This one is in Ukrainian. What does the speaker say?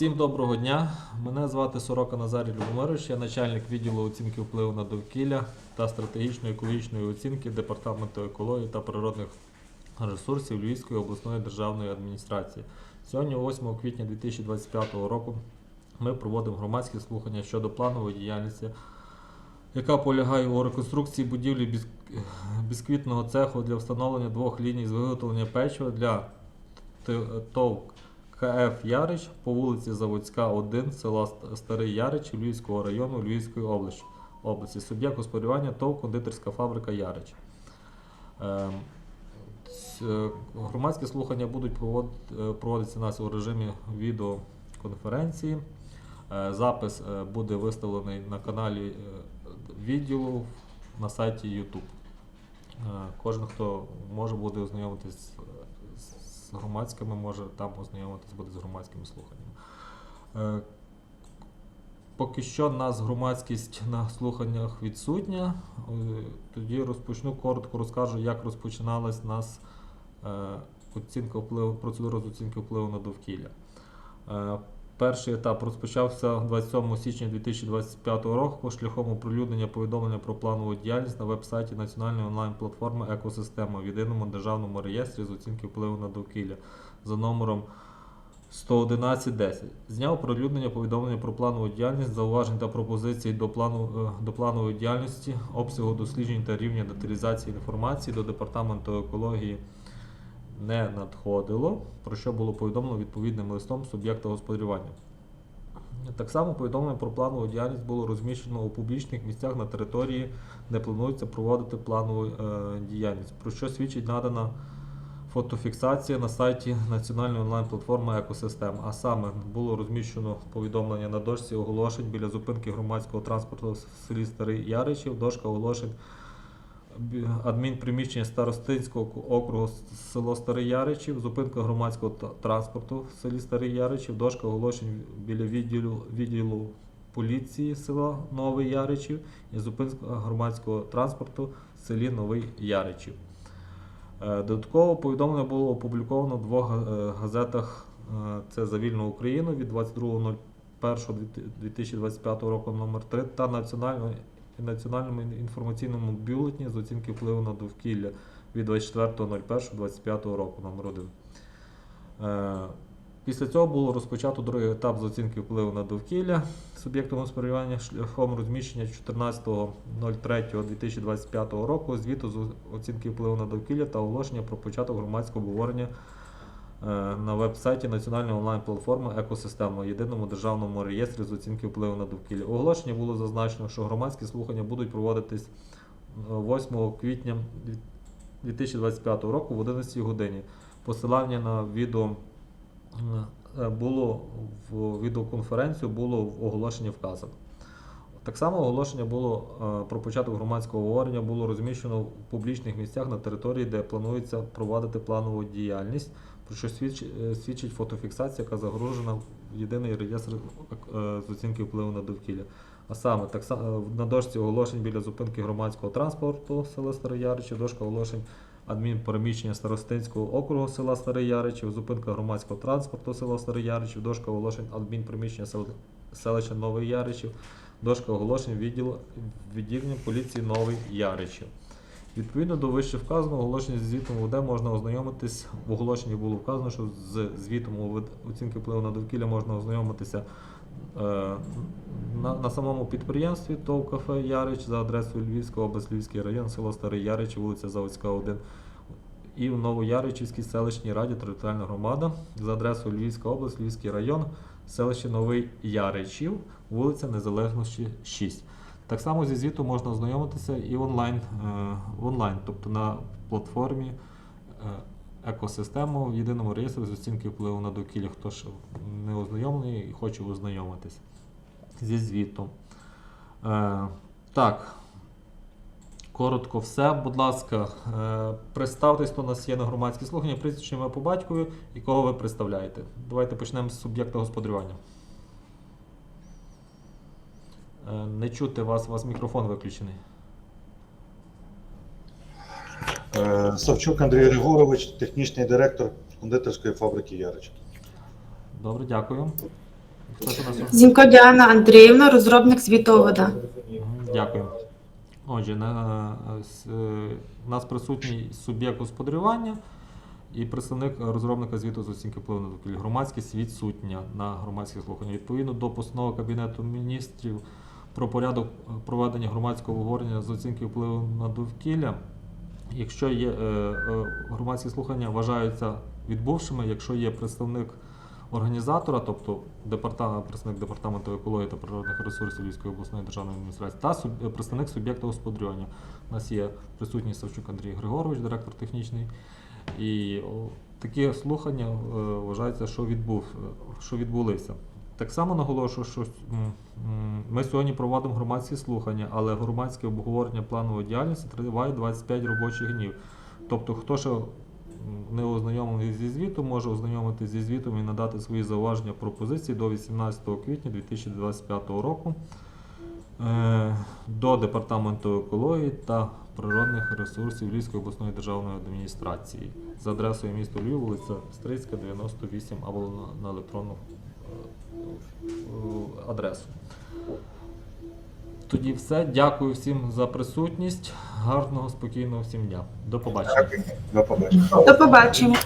Всім доброго дня. Мене звати Сорока Назарій Любомирович, я начальник відділу оцінки впливу на довкілля та стратегічної екологічної оцінки Департаменту екології та природних ресурсів Львівської обласної державної адміністрації. Сьогодні, 8 квітня 2025 року, ми проводимо громадські слухання щодо планової діяльності, яка полягає у реконструкції будівлі бісквітного цеху для встановлення двох ліній з виготовлення печива для Т- ТОВ КФ Ярич по вулиці Заводська, 1, села Старий Ярич Львівського району Львівської області. області. Суб'єкт господарювання ТОВ кондитерська фабрика Ярич. Ем, е, Громадські слухання будуть е, проводитися у нас у режимі відеоконференції. Е, Запис буде виставлений на каналі відділу на сайті YouTube. Кожен, хто може буде ознайомитись з громадськими, може там ознайомитись буде з громадськими слуханнями. Е, Поки що нас громадськість на слуханнях відсутня. Е, Тоді розпочну коротко розкажу, як розпочиналась нас е, оцінка впливу, процедура з оцінки впливу на довкілля. Перший етап розпочався 27 січня 2025 року шляхом оприлюднення повідомлення про планову діяльність на веб-сайті Національної онлайн-платформи Екосистема в єдиному державному реєстрі з оцінки впливу на довкілля за номером 11110. З дня оприлюднення повідомлення про планову діяльність, зауважень та пропозицій до, плану, е, до планової діяльності, обсягу досліджень та рівня деталізації інформації до Департаменту екології не надходило, про що було повідомлено відповідним листом суб'єкта господарювання. Так само повідомлення про планову діяльність було розміщено у публічних місцях на території, де планується проводити планову е, діяльність, про що свідчить надана фотофіксація на сайті Національної онлайн-платформи Екосистем. А саме було розміщено повідомлення на дошці оголошень біля зупинки громадського транспорту в селі Старий Яричів, дошка оголошень адмінприміщення Старостинського округу село Старий Яричів, зупинка громадського транспорту в селі Старий Яричів, дошка оголошень біля відділу, відділу поліції села Новий Яричів і зупинка громадського транспорту в селі Новий Яричів. Е, Додатково повідомлення було опубліковано в двох е, газетах. Е, Це за вільну Україну від 22.01.2025 року номер 3 та національному, національному інформаційному бюлетні з оцінки впливу на довкілля від 24.01.25 року номер 1. Е, Після цього було розпочато другий етап з оцінки впливу на довкілля суб'єктом господарювання шляхом розміщення 14.03.2025 року звіту з оцінки впливу на довкілля та оголошення про початок громадського обговорення на веб-сайті Національної онлайн-платформи Екосистема єдиному державному реєстрі з оцінки впливу на довкілля. У оголошенні було зазначено, що громадські слухання будуть проводитись е, 8 квітня 2025 року в 11 годині. Посилання на відео е, було в відеоконференцію було в оголошенні вказано. Так само оголошення було е, про початок громадського обговорення було розміщено в публічних місцях на території, де планується провадити планову діяльність, про що свідчить, е, свідчить фотофіксація, яка загружена в єдиний реєстр е, з оцінки впливу на довкілля. А саме так на дошці оголошень біля зупинки громадського транспорту села Старий дошка оголошень адмінпереміщення Старостинського округу села Старий Яричів, зупинка громадського транспорту села Старий Яричів, дошка оголошень адмінпереміщення сел- селища Новий Яричів, дошка оголошень відділу відділення поліції Новий Яричів. Відповідно до вище вказаного оголошення зі звітом УВД можна ознайомитись. В оголошенні було вказано, що з звітом оцінки впливу на довкілля можна ознайомитися е, на, на самому підприємстві ТОВ кафе Ярич за адресою Львівська область, Львівський район, село Старий Ярич, вулиця Заводська, 1. І в Новояричівській селищній раді територіальна громада за адресою Львівська область, Львівський район, селище Новий Яричів, вулиця Незалежності 6. Так само зі звіту можна ознайомитися і онлайн, е, онлайн тобто на платформі е, екосистему в єдиному реєстрі з оцінки впливу на довкілля, хто ж не ознайомлений і хоче ознайомитися зі звітом. Е, так, коротко все. Будь ласка, е, представтесь, хто у нас є на громадські слухання, прізвище по батькові і кого ви представляєте. Давайте почнемо з суб'єкта господарювання. Е, не чути вас, у вас мікрофон виключений. Е, Савчук Андрій Григорович, технічний директор кондитерської фабрики Ярич. Добре, дякую. Хто Діана Андріївна, розробник звітовода. Мгм, Дякую. Отже, на, е, е, у нас присутній суб'єкт господарювання і представник розробника звіту з оцінки впливу на довкілля. Громадськість відсутня на громадських слуханнях. Відповідно до постанови Кабінету міністрів про порядок е, проведення громадського обговорення з оцінки впливу на довкілля. Якщо є громадські слухання вважаються відбувшими, якщо є представник організатора, тобто департамент, представник департаменту екології та природних ресурсів Львівської обласної державної адміністрації, та суб- е, представник суб'єкта господарювання. У нас є присутній Савчук Андрій Григорович, директор технічний. І такі слухання е, вважається, що відбув, е, що відбулися. Так само наголошую, що ми сьогодні проводимо громадські слухання, але громадське обговорення планової діяльності триває 25 робочих днів. Тобто, хто ще не ознайомлений зі звітом, може ознайомитися зі звітом і надати свої зауваження пропозиції до 18 квітня 2025 року е, до Департаменту екології та природних ресурсів Львівської обласної державної адміністрації за адресою місто Львів, вулиця Стрийська, 98 або на, електронну е, адресу. Тоді все. Дякую всім за присутність. Гарного, спокійного всім дня. До побачення. До побачення. До побачення.